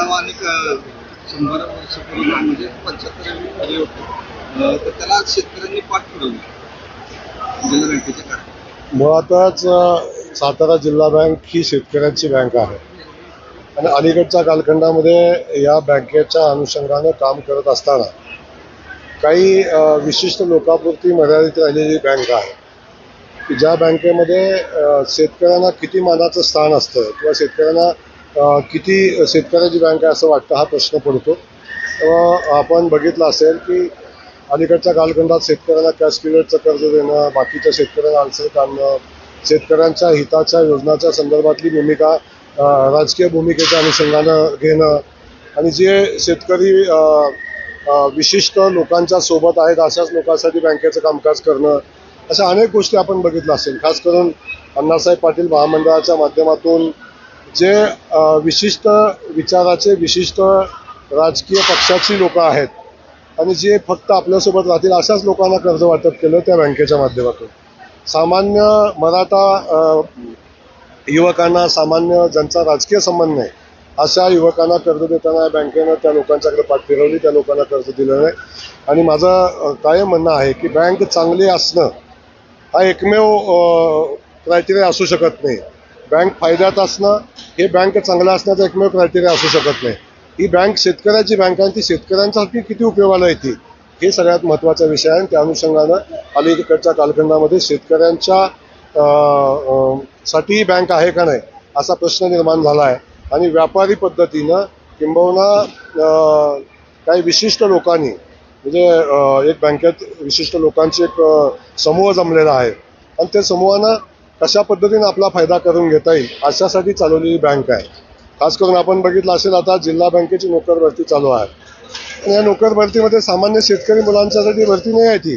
मेळावा आणि शंभर वर्षापूर्वी म्हणजे पंच्याहत्तर आले होते. तर त्याला शेतकऱ्यांनी पाठ फिरवली जिल्हा बँकेच्या मुळातच सातारा जिल्हा बँक ही शेतकऱ्यांची बँक आहे. आणि अलीकडच्या कालखंडामध्ये या बँकेच्या अनुषंगानं काम करत असताना काही विशिष्ट लोकापुरती मर्यादित राहिलेली बँक आहे. की ज्या बँकेमध्ये शेतकऱ्यांना किती मानाचं स्थान असतं किंवा शेतकऱ्यांना किती शेतकऱ्याची बँक आहे असं वाटतं? हा प्रश्न पडतो. तेव्हा आपण बघितलं असेल की अलीकडच्या कालखंडात शेतकऱ्यांना कॅश पिरियडचं कर्ज देणं बाकीच्या शेतकऱ्यांना अडचणीत आणणं शेतकऱ्यांच्या हिताच्या योजनाच्या संदर्भातली भूमिका राजकीय भूमिकेच्या अनुषंगानं घेणं आणि जे शेतकरी विशिष्ट लोकांच्या सोबत आहेत अशाच लोकांसाठी बँकेचं कामकाज करणं अशा अनेक गोष्टी आपण बघितलं असेल. खास करून अण्णासाहेब पाटील महामंडळाच्या माध्यमातून जे विशिष्ट विचाराचे विशिष्ट राजकीय पक्षाची लोकं आहेत आणि जे फक्त आपल्यासोबत राहतील अशाच लोकांना कर्ज वाटप केलं त्या बँकेच्या माध्यमातून. सामान्य मराठा युवकांना सामान्य ज्यांचा राजकीय संबंध नाही अशा युवकांना कर्ज देताना या बँकेनं त्या लोकांच्याकडे पाठ फिरवली त्या लोकांना कर्ज दिलं नाही. आणि माझं कायम म्हणणं आहे की बँक चांगली असणं हा एकमेव क्रायटेरिया असू शकत नाही. बँक फायद्यात असणं हे बँक चांगलं असण्याचा एकमेव क्रायटेरिया असू शकत नाही. ही बँक शेतकऱ्याची बँक आहे ती शेतकऱ्यांसाठी किती उपयोगाला येते हे सगळ्यात महत्त्वाचा विषय आहे आणि त्या अनुषंगानं अलीकडच्या कालखंडामध्ये शेतकऱ्यांच्या साठी ही बँक आहे का नाही असा प्रश्न निर्माण झाला आहे. आणि व्यापारी पद्धतीनं किंबहुना काही विशिष्ट लोकांनी म्हणजे एक बँकेत विशिष्ट लोकांची एक समूह जमलेला आहे. आणि त्या समूहानं कशा पद्धतीने आपला फायदा करून घेता येईल अशासाठी चालवलेली बँक आहे. खास करून आपण बघितलं असेल आता जिल्हा बँकेची नोकर भरती चालू आहे. आणि या नोकर भरतीमध्ये सामान्य शेतकरी मुलांच्यासाठी भरती नाही आहे ती.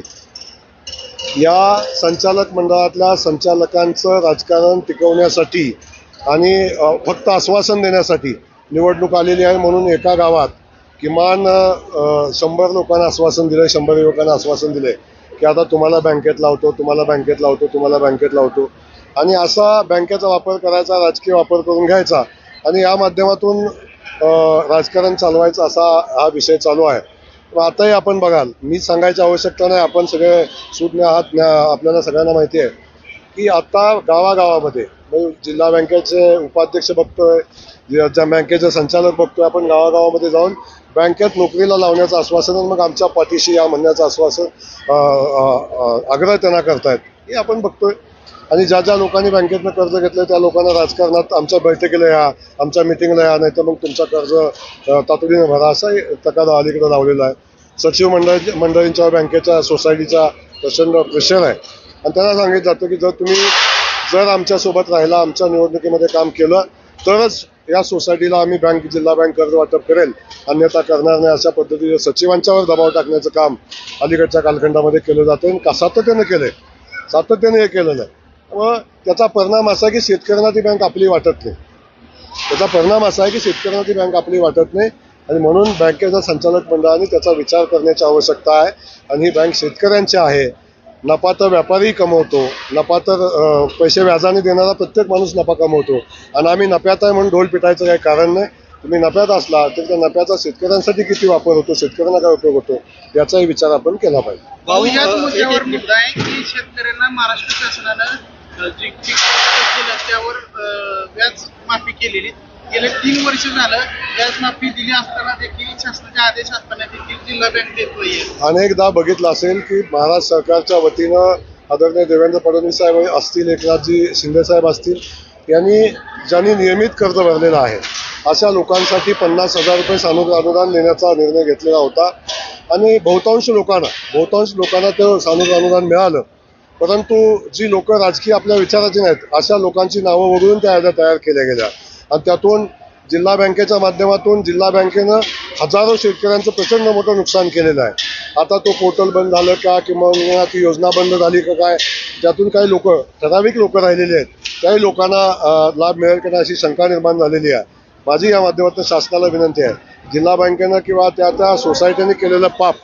या संचालक मंडळातल्या संचालकांचं राजकारण टिकवण्यासाठी आणि फक्त आश्वासन देण्यासाठी निवडणूक आलेली आहे म्हणून एका गावात किमान शंभर लोकांना आश्वासन दिलं शंभर युवकांना आश्वासन दिले की आता तुम्हाला बँकेत लावतो तुम्हाला बँकेत लावतो तुम्हाला बँकेत लावतो. आणि असा बँकेचा वापर करायचा राजकीय वापर करून घ्यायचा आणि या माध्यमातून राजकारण चालवायचं असा हा विषय चालू आहे. पण आताही आपण बघाल मी सांगायची आवश्यकता नाही आपण सगळे सुज्ञ आहात ज्ञा- आपल्याला सगळ्यांना माहिती आहे की आता गावागावामध्ये म्हणजे जिल्हा बँकेचे उपाध्यक्ष बघतोय ज्या बँकेचे संचालक बघतोय आपण गावागावामध्ये जाऊन बँकेत नोकरीला लावण्याचं आश्वासन मग आमच्या पाठीशी या म्हणण्याचं आश्वासन आग्रह त्यांना करतायत हे आपण बघतोय. आणि ज्या ज्या लोकांनी बँकेतनं कर्ज घेतलं त्या लोकांना राजकारणात आमच्या बैठकीला या आमच्या मिटिंगला या नाही तर मग तुमचा कर्ज तातडीनं भरा असा तकादा अलीकडे लावलेला आहे. सचिव मंडळ मंडळींच्या बँकेच्या सोसायटीचा प्रचंड प्रेशर आहे. आणि त्यांना सांगितलं जातं की जर तुम्ही जर आमच्यासोबत राहिला आमच्या निवडणुकीमध्ये काम केलं तरच या सोसायटीला आम्ही बँक जिल्हा बँक कर्ज वाटप करेल. अन्यथा करणार नाही अशा पद्धतीने सचिवांच्यावर दबाव टाकण्याचं काम अलीकडच्या कालखंडामध्ये केलं जातं. आणि का- सातत्यानं आहे सातत्याने हे केलेलं आहे. त्यामुळं त्याचा परिणाम असा की शेतकऱ्यांना ती बँक आपली वाटत नाही. त्याचा परिणाम असा आहे की शेतकऱ्यांना ती बँक आपली वाटत नाही आणि म्हणून बँकेच्या संचालक मंडळाने त्याचा विचार करण्याची आवश्यकता आहे. आणि ही बँक शेतकऱ्यांची आहे. नफा तर व्यापारी कमवतो. नफा तर पैसे व्याजाने देणारा प्रत्येक माणूस नफा कमवतो. आणि आम्ही नफ्यात आहे म्हणून ढोल पिटायचं काही कारण नाही. तुम्ही नफ्यात असला तर त्या नफ्याचा शेतकऱ्यांसाठी किती वापर होतो? शेतकऱ्यांना काय उपयोग होतो? याचाही विचार आपण केला पाहिजे. जी जी कर्ज केलं त्यावर व्याज माफी केलेली. गेले तीन वर्ष झालं व्याज माफी दिली असताना देखील शासनाचे आदेश असताना देखील जिल्हा बँक देत नाहीये अनेकदा बघितलं असेल की महाराष्ट्र सरकारच्या वतीनं आदरणीय देवेंद्र फडणवीस साहेब असतील एकनाथजी शिंदे साहेब असतील यांनी ज्यांनी नियमित कर्ज भरलेलं आहे अशा लोकांसाठी पन्नास हजार रुपये सानुग्र अनुदान देण्याचा निर्णय घेतलेला होता. आणि बहुतांश लोकांना बहुतांश लोकांना ते सानुग्र अनुदान मिळालं. परंतु जी लोक राजकीय आपल्या विचाराची नाहीत अशा लोकांची नावं वगळून त्या याद्या तयार केल्या गेल्या. आणि त्यातून जिल्हा बँकेच्या माध्यमातून जिल्हा बँकेनं हजारो शेतकऱ्यांचं प्रचंड मोठं नुकसान केलेलं आहे. आता तो पोर्टल बंद झालं का किंवा ती योजना बंद झाली का काय त्यातून काही लोक ठराविक लोक राहिलेली आहेत. त्याही लोकांना लाभ मिळेल का अशी शंका निर्माण झालेली आहे. माझी या माध्यमातून शासनाला विनंती आहे. जिल्हा बँकेनं किंवा त्या त्या सोसायटीने केलेलं पाप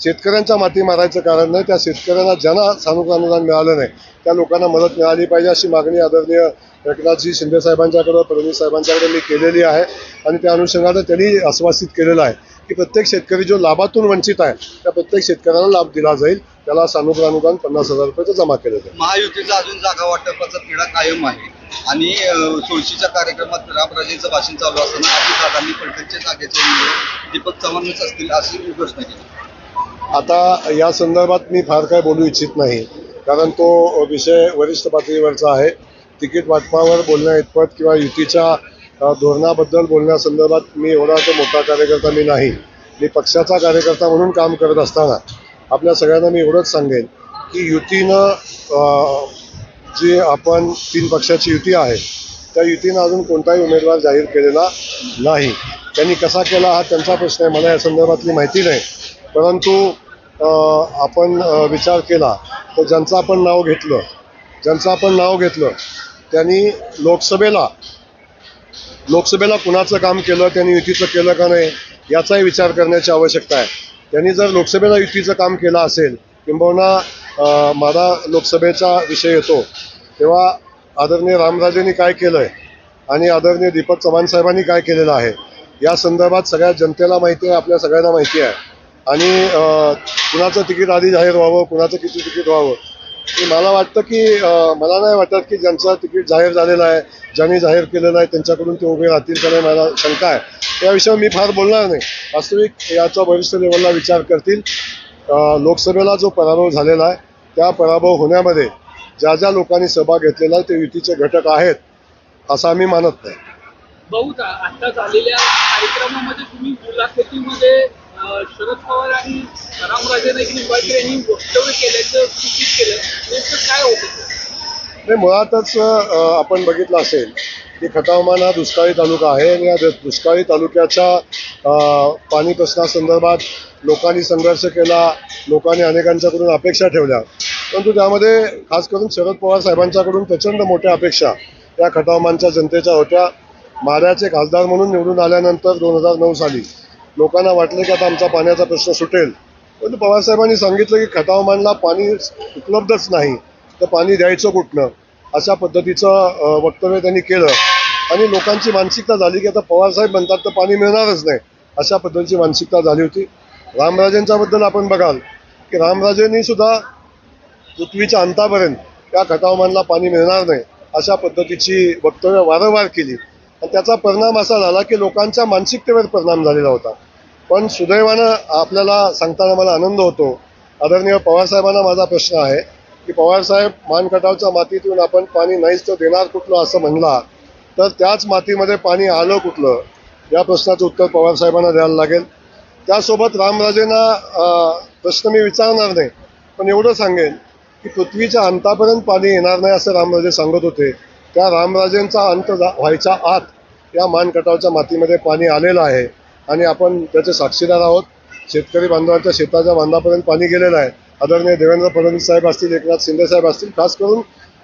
शेतकऱ्यांच्या माती मारायचं कारण नाही त्या शेतकऱ्यांना ज्यांना सानुक अनुदान मिळालं नाही त्या लोकांना मदत मिळाली पाहिजे अशी मागणी आदरणीय एकनाथजी शिंदे साहेबांच्याकडं फडणवीस साहेबांच्याकडे मी केलेली आहे आणि त्या अनुषंगानं त्यांनी आश्वासित केलेलं आहे की प्रत्येक शेतकरी जो लाभातून वंचित आहे त्या प्रत्येक शेतकऱ्याला लाभ दिला जाईल त्याला सानुग्र अनुदान पन्नास हजार रुपयाचं जमा केलं जाईल. महायुतीचा अजून जागा वाटपाचा तिढा कायम आहे आणि तुळशीच्या कार्यक्रमात रामराजेंचं भाषण चालू असताना अजितदादांनी फलटणच्या जागेचे दीपक चव्हाणच असतील अशी घोषणा केली. आता या संदर्भात मी फार काय बोलू इच्छित नाही. कारण तो विषय वरिष्ठ पातळीवरचा आहे. तिकीट वाटपावर बोलण्या इतपत किंवा युतीच्या धोरणाबद्दल बोलण्यासंदर्भात मी एवढा तो मोठा कार्यकर्ता मी नाही. मी पक्षाचा कार्यकर्ता म्हणून काम करत असताना आपल्या सगळ्यांना मी एवढंच सांगेन की युतीनं जी आपण तीन पक्षाची युती आहे त्या युतीनं अजून कोणताही उमेदवार जाहीर केलेला नाही. त्यांनी कसा केला हा त्यांचा प्रश्न आहे. मला या संदर्भातली माहिती नाही. परंतु आपण विचार केला तर ज्यांचं आपण नाव घेतलं ज्यांचं आपण नाव घेतलं त्यांनी लोकसभेला लोकसभेला कुणाचं काम केलं त्यांनी युतीचं केलं का नाही याचाही विचार करण्याची आवश्यकता आहे. त्यांनी जर लोकसभेला युतीचं काम केलं असेल किंबहुना माझा लोकसभेचा विषय येतो तेव्हा आदरणीय रामराजेंनी काय केलं आहे आणि आदरणीय दीपक चव्हाण साहेबांनी काय केलेलं आहे या संदर्भात सगळ्या जनतेला माहिती आहे आपल्या सगळ्यांना माहिती आहे. आणि कुणाचं तिकीट आधी जाहीर व्हावं कुणाचं किती तिकीट व्हावं हे मला वाटतं की मला नाही वाटत की ज्यांचं तिकीट जाहीर झालेलं आहे ज्यांनी जाहीर केलेलं आहे त्यांच्याकडून ते उभे राहतील का नाही मला शंका आहे. त्याविषयी मी फार बोलणार नाही. वास्तविक याचा वरिष्ठ लेवलला विचार करतील. लोकसभेला जो पराभव झालेला आहे त्या पराभव होण्यामध्ये ज्या ज्या लोकांनी सहभाग घेतलेला आहे ते युतीचे घटक आहेत असं आम्ही मानत नाही. बहुधा आता झालेल्या कार्यक्रमामध्ये तुम्ही मुलाखतीमध्ये शरद पवार आणि रामराजे नाईक निंबाळकर यांनी वक्तव्य केल्याचं सूचित केलं. नेमकं काय होतं ते? नाही मुळातच आपण बघितलं असेल की खटावमान हा दुष्काळी तालुका आहे आणि या दुष्काळी तालुक्याच्या पाणी प्रश्नासंदर्भात लोकांनी संघर्ष केला लोकांनी अनेकांच्याकडून अपेक्षा ठेवल्या. परंतु त्यामध्ये खास करून शरद पवार साहेबांच्याकडून प्रचंड मोठ्या अपेक्षा या खटावमानच्या जनतेच्या होत्या. माऱ्याचे खासदार म्हणून निवडून आल्यानंतर दोन हजार नऊ साली लोकांना वाटलं की आता आमचा पाण्याचा प्रश्न सुटेल. परंतु पवारसाहेबांनी सांगितलं की खटावमानला पाणी उपलब्धच नाही. तर पाणी द्यायचं कुठनं? अशा पद्धतीचं वक्तव्य त्यांनी केलं. आणि लोकांची मानसिकता झाली की आता पवारसाहेब म्हणतात तर पाणी मिळणारच नाही. अशा पद्धतीची मानसिकता झाली होती. रामराजेंच्याबद्दल आपण बघाल की रामराजेंनी सुद्धा पृथ्वीच्या अंतापर्यंत त्या खटावमानला पाणी मिळणार नाही अशा पद्धतीची वक्तव्य वारंवार केली. आणि त्याचा परिणाम असा झाला की लोकांच्या मानसिकतेवर परिणाम झालेला होता. पण सुदैवानं आपल्याला सांगताना मला आनंद होतो. आदरणीय पवारसाहेबांना माझा प्रश्न आहे की पवारसाहेब मानकटावच्या मातीतून आपण पाणी नाहीच तर देणार कुठलं असं म्हणला तर त्याच मातीमध्ये पाणी आलं कुठलं? या प्रश्नाचं उत्तर पवारसाहेबांना द्यायला लागेल. त्यासोबत रामराजेंना प्रश्न मी विचारणार नाही पण एवढं सांगेन की पृथ्वीच्या अंतापर्यंत पाणी येणार नाही असं रामराजे सांगत होते. त्या रामराजेंचा अंत जा- व्हायच्या आत या मानकटावच्या मातीमध्ये पाणी आलेलं आहे. आणि आपण त्याचे साक्षीदार आहोत. शेतकरी बांधवांच्या शेताच्या बांधापर्यंत पाणी गेलेलं आहे. आदरणीय देवेंद्र फडणवीस साहेब असतील एकनाथ शिंदे साहेब असतील खास करून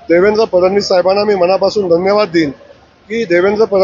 देवेंद्र फडणवीस साहेबांना मी मनापासून धन्यवाद देईन की देवेंद्र फडणवीस